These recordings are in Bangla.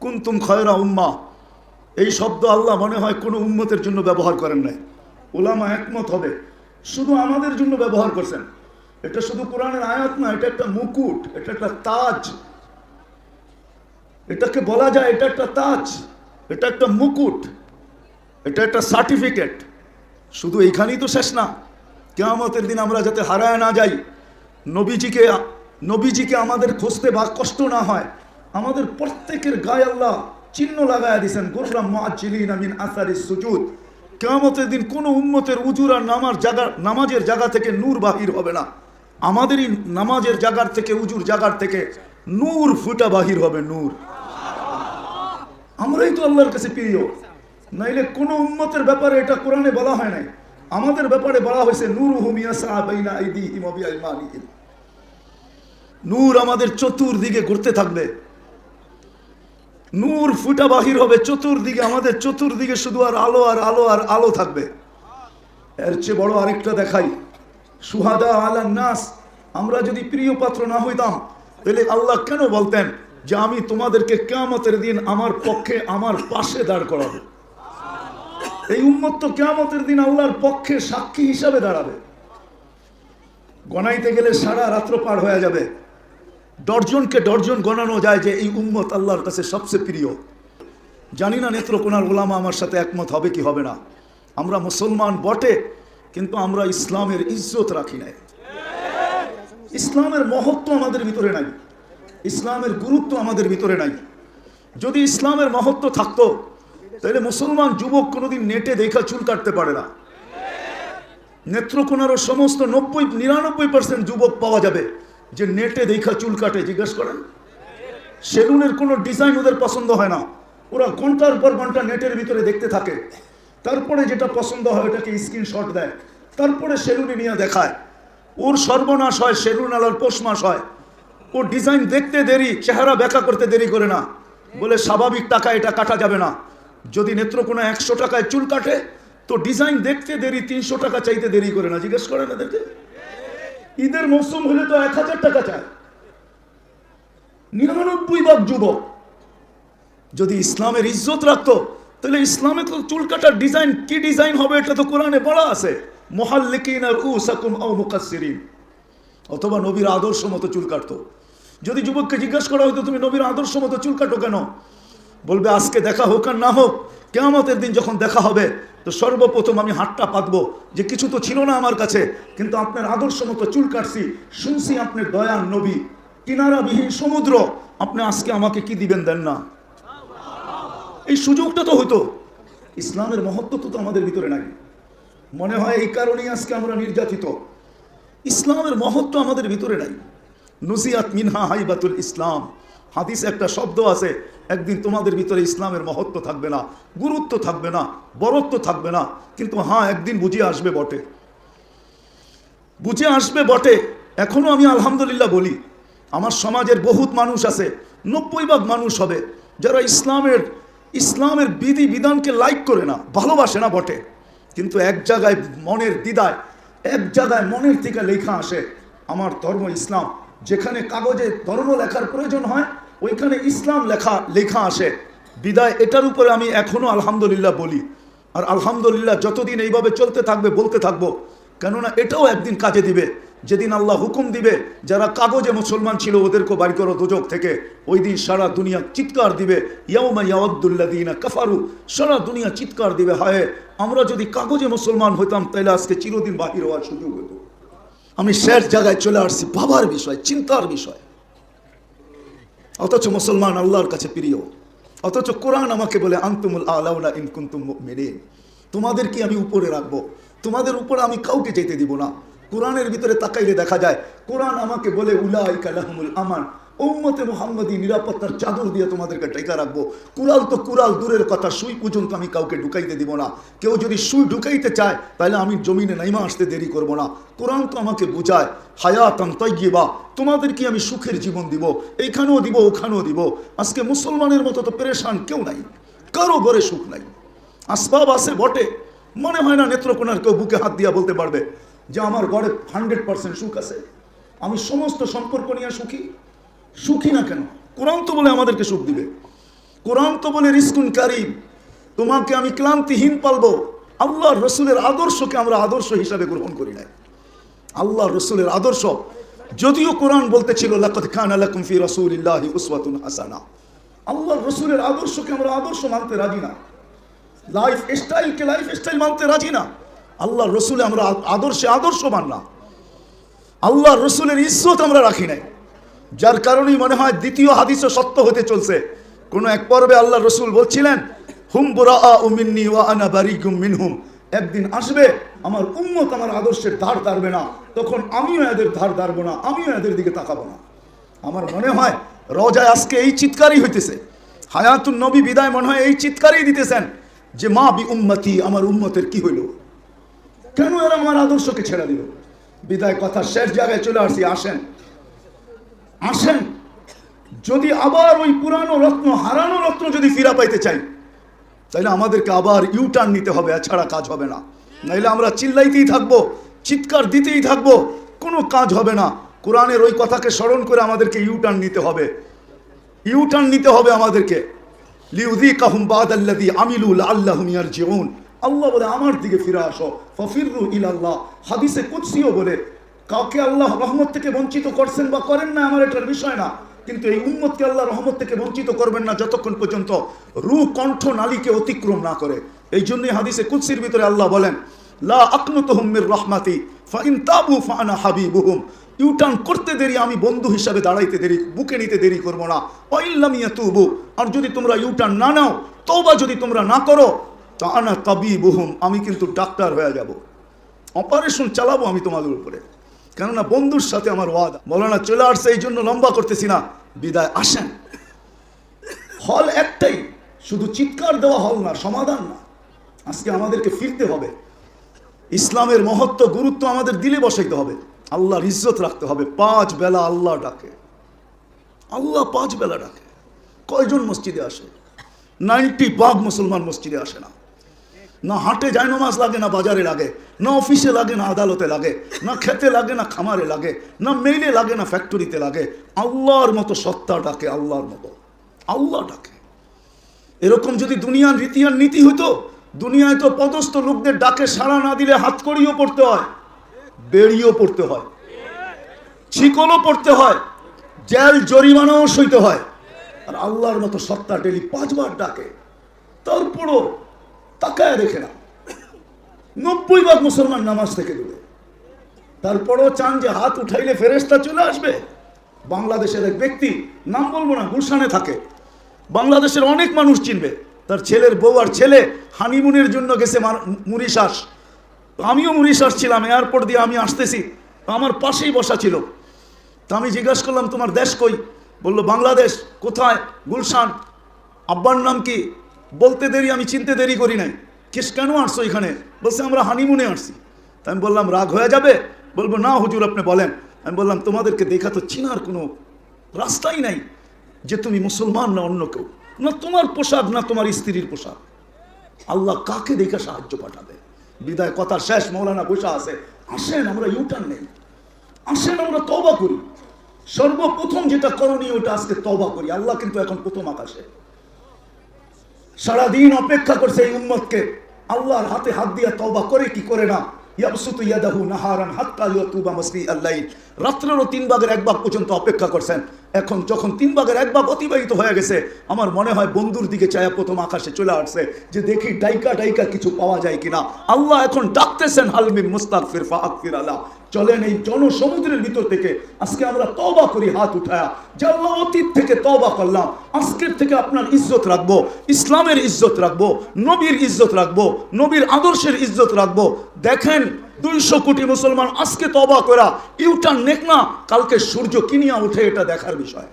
কুন্তুম খয়রা উম্মা। এই শব্দ আল্লাহ মনে হয় কোনো উম্মতের জন্য ব্যবহার করেন নাই। ওলামা একমত হবে। শুধু আমাদের জন্য ব্যবহার করছেন। এটা শুধু কোরআনের আয়াত না, এটা একটা মুকুট, এটা একটা তাজ। এটাকে বলা যায় এটা একটা তাজ, এটা একটা মুকুট, এটা একটা সার্টিফিকেট। শুধু এইখানেই তো শেষ না। কেয়ামতের দিন আমরা যাতে হারায় না যাই, নবীজিকে নবীজিকে আমাদের খুঁজতে বা কষ্ট না হয় আমাদের প্রত্যেকের গায়ে আল্লাহ চিহ্ন লাগায় দিয়েছেন গোরলাম মুআজ্জিলিন মিন আসারি সুজুদ। কেয়ামতের দিন কোনো উম্মতের উজুর আর নামার জায়গা নামাজের জায়গা থেকে নূর বাহির হবে না। আমাদেরই নামাজের জায়গার থেকে, উজুর জায়গার থেকে নূর ফুটা বাহির হবে, নূর। আমরাই তো আল্লাহর কাছে প্রিয়। নাইলে কোনো উম্মতের ব্যাপারে এটা কোরআনে বলা হয় নাই। আমাদের ব্যাপারে বলা হয়েছে নূর হুমিয়া নূর আমাদের চতুর্দিকে ঘুরতে থাকবে। নূর ফুটা বাহির হবে, চতুর্দিকে, আমাদের চতুর্দিকে শুধু আর আলো আর আলো আর আলো থাকবে। এর চেয়ে বড় আরেকটা দেখাই। সুহাদা আলা নাস, আমরা যদি প্রিয় পাত্র না হইতাম, তাহলে আল্লাহ কেন বলতেন যে আমি তোমাদেরকে কেয়ামতের দিন আমার পক্ষে, আমার পাশে দাঁড় করাবো? এই উন্মত্ত কেয়ামতের দিন আল্লাহর পক্ষে সাক্ষী হিসাবে দাঁড়াবে। গণাইতে গেলে সারা রাত্র পার হয়ে যাবে। ডর্জনকে ডর্জন গণানো যায় যে এই উম্মত আল্লাহর কাছে সবচেয়ে প্রিয়। জানি না নেত্রকোনার ওলামা আমার সাথে একমত হবে কি হবে না। আমরা মুসলমান বটে, কিন্তু আমরা ইসলামের ইজ্জত রাখি নাই। ইসলামের মহত্ব আমাদের ভিতরে নাই। ইসলামের গুরুত্ব আমাদের ভিতরে নাই। যদি ইসলামের মহত্ব থাকতো, তাহলে মুসলমান যুবক কোনোদিন নেটে দেখা চুল কাটতে পারে না। নেত্রকোনারও সমস্ত নব্বই, নিরানব্বই পার্সেন্ট যুবক পাওয়া যাবে। যে নেটে দেখা চুল কাটে, জিজ্ঞেস করেন। সেলুনের কোনো ডিজাইন ওদের পছন্দ হয় না। ওরা ঘণ্টার পর ঘণ্টা নেটের ভিতরে দেখতে থাকে। তারপরে যেটা পছন্দ হয় ওটাকে স্ক্রিনশট দেয়। তারপরে সেলুনে নিয়ে দেখায়। ওর সর্বনাশ হয়, সেলুন আলার পৌষ মাস হয়। ও ডিজাইন দেখতে দেরি, চেহারা ব্যাখ্যা করতে দেরি করে না। বলে, স্বাভাবিক টাকা এটা কাটা যাবে না। যদি নেত্র নেত্রকোনা একশো টাকায় চুল কাটে, তো ডিজাইন দেখতে দেরি, তিনশো টাকা চাইতে দেরি করে না। জিজ্ঞেস করেন এদেরকে। ঈদের মৌসুম হলে তো এক হাজার টাকা চায় নিরানব্বই ভাগ যুবক যদি ইসলামের ইজ্জত রাখতো, তাহলে ইসলামে তো চুল কাটার ডিজাইন কি ডিজাইন হবে এটা তো কোরআনে বলা আছে। মোহাল্লিকিন আর উ সাকুম ও মুকাসিরিন অথবা নবীর আদর্শ মতো চুল কাটতো। যদি যুবককে জিজ্ঞেস করা হতো, তুমি নবীর আদর্শ মতো চুল কাটো কেন? বলবে, আজকে দেখা হোক আর না হোক কেয়ামতের দিন যখন দেখা হবে, তো সর্বপ্রথম আমি হাতটা পাতবো যে কিছু তো ছিল না আমার কাছে, কিন্তু আপনার আদর্শ মতো চুল কাটছি, শুনছি আপনার দয়ার নবী। কিনারাবিহীন সমুদ্র, আপনি আজকে আমাকে কি দিবেন দেন না? এই সুযোগটা তো হতো ইসলামের মহত্ব তো আমাদের ভিতরে নাই। মনে হয় এই কারণেই আজকে আমরা নির্যাতিত। ইসলামের মহত্ব আমাদের ভিতরে নাই। নুসিয়াত মিনহা হাইবাতুল ইসলাম। হাদিস একটা শব্দ আছে, একদিন তোমাদের ভিতরে ইসলামের মহত্ব থাকবে না, গুরুত্ব থাকবে না, বরত্ব থাকবে না, কিন্তু হ্যাঁ একদিন বুঝিয়ে আসবে বটে। বুঝে আসবে বটে। এখনও আমি আলহামদুলিল্লাহ বলি, আমার সমাজের বহুত মানুষ আছে, নব্বই ভাগ মানুষ হবে, যারা ইসলামের ইসলামের বিধি বিধানকে লাইক করে না, ভালোবাসে না বটে। কিন্তু এক জায়গায় মনের দ্বিধায়, এক জায়গায় মনের থেকে লেখা আসে, আমার ধর্ম ইসলাম। যেখানে কাগজে ধর্ম লেখার প্রয়োজন হয়, ওইখানে ইসলাম লেখা লেখা আসে। বিদায়, এটার উপরে আমি এখনও আলহামদুলিল্লাহ বলি। আর আলহামদুলিল্লাহ যতদিন এইভাবে চলতে থাকবে, বলতে থাকব। কেননা এটাও একদিন কাজে দিবে। যেদিন আল্লাহ হুকুম দিবে, যারা কাগজে মুসলমান ছিল ওদেরকে বাড়ি করো দুজক থেকে। ওই দিন সারা দুনিয়া চিৎকার দিবে, ইয়াউমা ইয়াউদ্দুল্লাদিনা কাফারু। সারা দুনিয়া চিৎকার দিবে, হায়। আমরা যদি কাগজে মুসলমান হইতাম, তাহলে আজকে চিরদিন বাহির হওয়ার সুযোগ হতো আমি শেষ জায়গায় চলে আসছি ভাবার বিষয়, চিন্তার বিষয়। অথচ মুসলমান আল্লাহর কাছে প্রিয়। অথচ কোরআন আমাকে বলে, আন্তুমুল আলাউলা ইন মেরে তোমাদের কি আমি উপরে রাখব? তোমাদের উপরে আমি কাউকে যেতে দিব না। কোরআনের ভিতরে তাকাইলে দেখা যায়, কোরআন আমাকে বলে উলাই কালাহমুল আমান। উম্মতে মোহাম্মদী নিরাপত্তার চাদর দিয়ে তোমাদেরকে টেকা রাখব। কুরাল তো কুরাল দূরের কথা, সুই পর্যন্ত আমি কাউকে ঢুকাইতে দিব না। কেউ যদি সুই ঢুকাইতে চায়, তাহলে আমি জমিনে নাইমা আসতে দেরি করব না। কোরআন তো আমাকে বুঝায়, হায়াতান তৈবা তোমাদেরকে আমি সুখের জীবন দিব, এইখানেও দিব, ওখানেও দিব। আজকে মুসলমানের মতো তো পেরেশান কেউ নাই, কারও ঘরে সুখ নাই। আসবাব আছে বটে, মনে হয় না নেত্রকোনার কেউ বুকে হাত দিয়া বলতে পারবে যে আমার ঘরে হান্ড্রেড পার্সেন্ট সুখ আছে। আমি সমস্ত সম্পর্ক নিয়ে সুখী সুখী না কেন? কোরআন তো বলে আমাদেরকে সুখ দিবে। কোরআন তো বলে রিস্কুন কারিম তোমাকে আমি ক্লান্তিহীন পালবো। আল্লাহ রসুলের আদর্শকে আমরা আদর্শ হিসাবে গ্রহণ করি নাই। আল্লাহ রসুলের আদর্শ, যদিও কোরআন বলতে ছিল লাকাত খান আল্লাহ রসুলের আদর্শকে আমরা আদর্শ মানতে রাজি না। লাইফ স্টাইলকে লাইফ স্টাইল মানতে রাজি না। আল্লাহ রসুলে আমরা আদর্শে আদর্শ মানলাম আল্লাহ রসুলের ইজ্জত আমরা রাখি নাই। যার কারণেই মনে হয় দ্বিতীয় হাদিসও সত্য হতে চলছে। কোন এক পর্বে আল্লাহ রসুল বলছিলেন, হুম বুরা উমিন্নি ওয়া বারিকুম একদিন আসবে, আমার উম্মত আমার আদর্শের ধার ধারবে না। তখন আমিও এদের ধার ধারবো না, আমিও এদের দিকে তাকাবো না। আমার মনে হয় রজায় আজকে এই চিৎকারই হইতেছে। হায়াতুন নবী বিদায় মনে হয় এই চিৎকারই দিতেছেন যে, মা বি উম্মতি, আমার উম্মতের কি হইল? কেন এরা আমার আদর্শকে ছেড়ে দিল? বিদায় কথা শেষ জায়গায় চলে আসি, আসেন। আসেন। যদি আবার ওই পুরানো রত্ন, হারানো রত্ন যদি ফিরা পাইতে চাই তাহলে আমাদেরকে আবার ইউটার্ন নিতে হবে, এছাড়া কাজ হবে না। নাইলে আমরা চিল্লাইতেই থাকব, চিৎকার দিতেই থাকব, কোনো কাজ হবে না। কোরআনের ওই কথাকে স্মরণ করে আমাদেরকে ইউটার্ন নিতে হবে। ইউটার্ন নিতে হবে আমাদেরকে। লিউদি কাহুম বাদ আল্লাদি আমিলুল আল্লাহুম জীবন আল্লাহ বলে, আমার দিকে ফিরে আসো। ফফিরু ইল আল্লাহ হাদিসে কুৎসিও বলে কাউকে আল্লাহ রহমত থেকে বঞ্চিত করছেন বা করেন না, আমার এটার বিষয় না। কিন্তু এই উম্মতকে আল্লাহ রহমত থেকে বঞ্চিত করবেন না যতক্ষণ পর্যন্ত রু, কণ্ঠ, নালীকে অতিক্রম না করে। এই জন্যই হাদিসে কুদসির ভিতরে আল্লাহ বলেন, লা আকনুতুহুম মির রহমাতি, ফাইন তাবু ফানা হাবিবুহুম। ইউটার্ন করতে দেরি, আমি বন্ধু হিসাবে দাঁড়াইতে দেরি, বুকে নিতে দেরি করব না। অইল্লামিয়া তুবু আর যদি তোমরা ইউটার্ন না নাও, তওবা যদি তোমরা না করো তা আনা তাবি বহুম আমি কিন্তু ডাক্তার হয়ে যাব। অপারেশন চালাবো আমি তোমাদের উপরে। কেননা বন্ধুর সাথে আমার ওয়াদা। মৌলানা চলে আসছে, এই জন্য লম্বা করতেছি না। বিদায়, আসেন। হল একটাই, শুধু চিৎকার দেওয়া হল না, সমাধান না। আজকে আমাদেরকে ফিরতে হবে। ইসলামের মহত্ব, গুরুত্ব আমাদের দিলে বসাইতে হবে। আল্লাহর ইজ্জত রাখতে হবে। পাঁচ বেলা আল্লাহ ডাকে। আল্লাহ পাঁচ বেলা ডাকে। কয়জন মসজিদে আসে? নাইনটি ভাগ মুসলমান মসজিদে আসে না। না হাটে যায় নামাজ লাগে, না বাজারে লাগে, না অফিসে লাগে, না আদালতে লাগে, না খেতে লাগে, না খামারে লাগে, না মেইলে লাগে, না ফ্যাক্টরিতে লাগে, আল্লাহর মতো সত্তা ডাকে, আল্লাহর মতো। আল্লাহ ডাকে। এরকম যদি দুনিয়ার রীতি আর নীতি হতো দুনিয়ায় তো পদস্থ লোকদের ডাকে, সাড়া না দিলে হাত করিও পড়তে হয়, বেড়িও পড়তে হয়, ছিকলও পড়তে হয়, জেল জরিমানাও সইতে হয়। আর আল্লাহর মতো সত্তা ডেলি পাঁচবার ডাকে। তারপরও তাকায় রেখে না নব্বই ভাগ মুসলমান নামাজ থেকে দূরে। তারপরও চান যে হাত উঠাইলে ফেরেস্তা চলে আসবে। বাংলাদেশের এক ব্যক্তি, নাম বলব না, গুলশানে থাকে। বাংলাদেশের অনেক মানুষ চিনবে, তার ছেলের বউ আর ছেলে হানিমুনের জন্য গেছে মুরিশাস। আমিও মুরিশাস ছিলাম, এয়ারপোর্ট দিয়ে আমি আসতেছি। আমার পাশেই বসা ছিল। তা আমি জিজ্ঞাসা করলাম, তোমার দেশ কই? বলল, বাংলাদেশ। কোথায়? গুলশান। আব্বার নাম কি? বলতে দেরি, আমি চিনতে দেরি করি নাই। কেস কেন আসছো এখানে? বলছে, আমরা হানিমুনে আসছি। তা আমি বললাম, রাগ হয়ে যাবে? বলব, না হুজুর, আপনি বলেন। আমি বললাম, তোমাদেরকে দেখা তো চিনার কোনো রাস্তাই নাই যে তুমি মুসলমান না অন্য কেউ। না তোমার পোশাক, না তোমার স্ত্রীর পোশাক। আল্লাহ কাকে দেখে সাহায্য পাঠাবে? বিদায় কথার শেষ, মৌলানা বসা আছে। আসেন, আমরা ইউটার্ন নেই। আসেন, আমরা তবা করি। সর্বপ্রথম যেটা করণীয়, ওটা আজকে তবা করি। আল্লাহ কিন্তু এখন প্রথম আকাশে। সারাদিন অপেক্ষা করছে এই উম্মতকে। আল্লাহর হাতে হাত দিয়ে তবা করে কি করে না? নাহারান হাত্তা ইয়াতুবা রাত্রেরও তিন ভাগের এক ভাগ পর্যন্ত অপেক্ষা করছেন। এখন যখন তিন ভাগের এক ভাগ অতিবাহিত হয়ে গেছে, আমার মনে হয় বন্ধুর দিকে চায়া প্রথম আকাশে চলে আসছে যে দেখি ডাইকা ডাইকা কিছু পাওয়া যায় কিনা। আল্লাহ এখন ডাকতেছেন হালমিন মুস্তাকফির ফাকফির আল্লাহ। চলেন এই জনসমুদ্রের ভিতর থেকে আজকে আমরা তবা করি, হাত উঠায়া। যে অতীত থেকে তবা করলাম, আজকের থেকে আপনার ইজ্জত রাখব, ইসলামের ইজ্জত রাখব, নবীর ইজ্জত রাখব, নবীর আদর্শের ইজ্জত রাখব। দেখেন, দুইশো কোটি মুসলমান আজকে তবা করা ইউটার্ন নেক না, কালকে সূর্য কিনিয়া উঠে এটা দেখার বিষয়।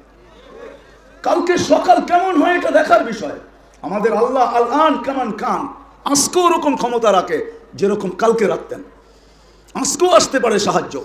কালকে সকাল কেমন হয় এটা দেখার বিষয়। আমাদের আল্লাহ আল আন কেমন খান, আজকেও ওরকম ক্ষমতা রাখে, যেরকম কালকে রাখতেন। আজকেও আসতে পারে সাহায্য।